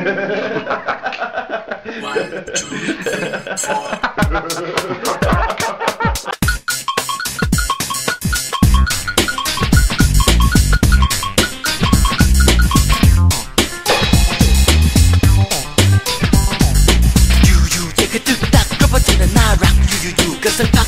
One, two, three, four. you, you, take a tic tac, drop a chin and I rock cause I'm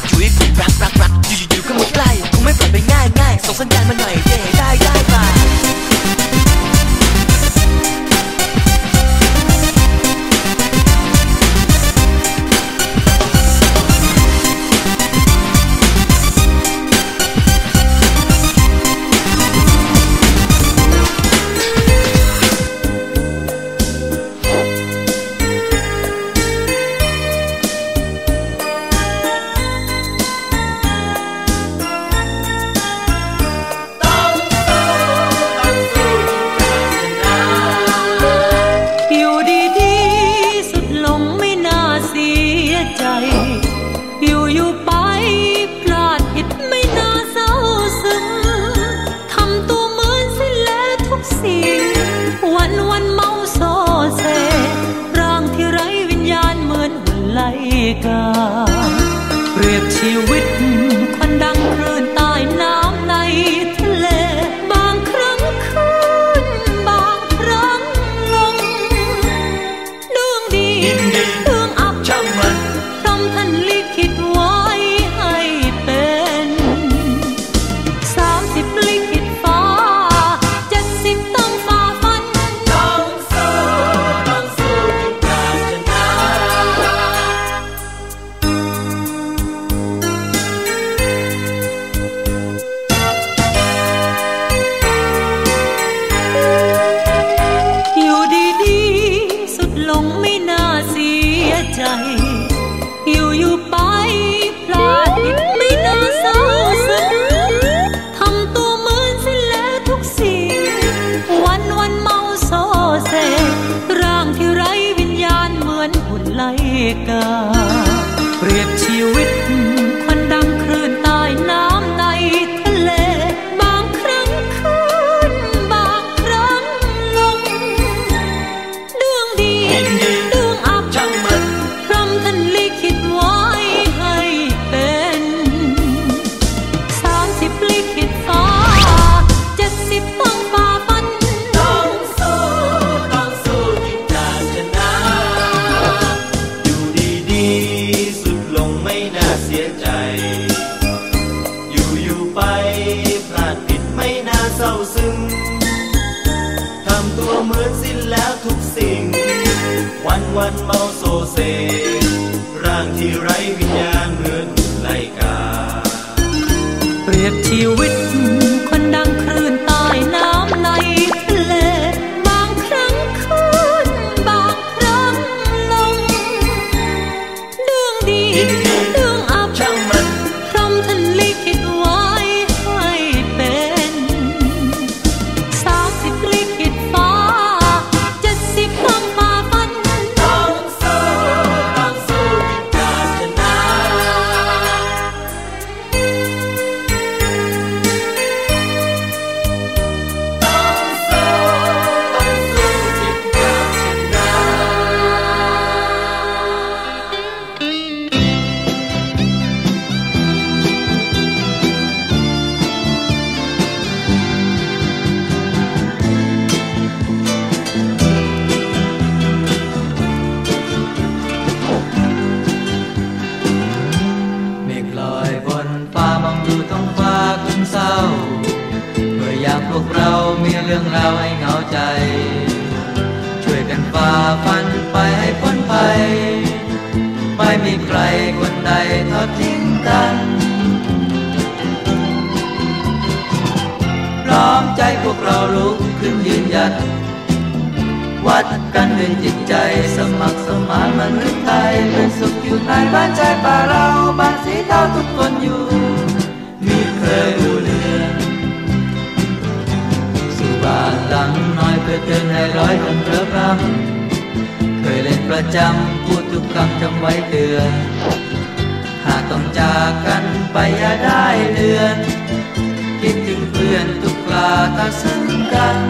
เป เสียใจ อยู่อยู่ไปพลาดผิดไม่น่าเศร้าซึ้งทำตัวเหมือนสิ้นแล้วทุกสิ่ง วันวันเมาโซเซร่างที่ไร้วิญญาณเหมือนหุ่นไล่กา ซึ้งทำตัวเหมือนสิ้นแล้วทุกสิ่ง วันวันเมาโซเซ ร่างที่ไร้วิญญาณเหมือนไลกา เปรียบชีวิต มีเรื่องราวให้เหงาใจ ช่วยกันฝ่าฟันไปให้พ้นภัย ไม่มีใครคนใดทอดทิ้งกันพร้อมใจพวกเราลุกขึ้นยืนหยัด วัดกันด้วยจิตใจสมัครสมานมนุษย์ไทยเป็นสุขอยู่ในบ้านใจป่าเราบ้านสีเทาทุกคน ประจำพูดทุกคำจำไว้เตือน หากต้องจากกันไปอย่าได้เลือน คิดถึงเพื่อนทุกลาตาซึ้งกัน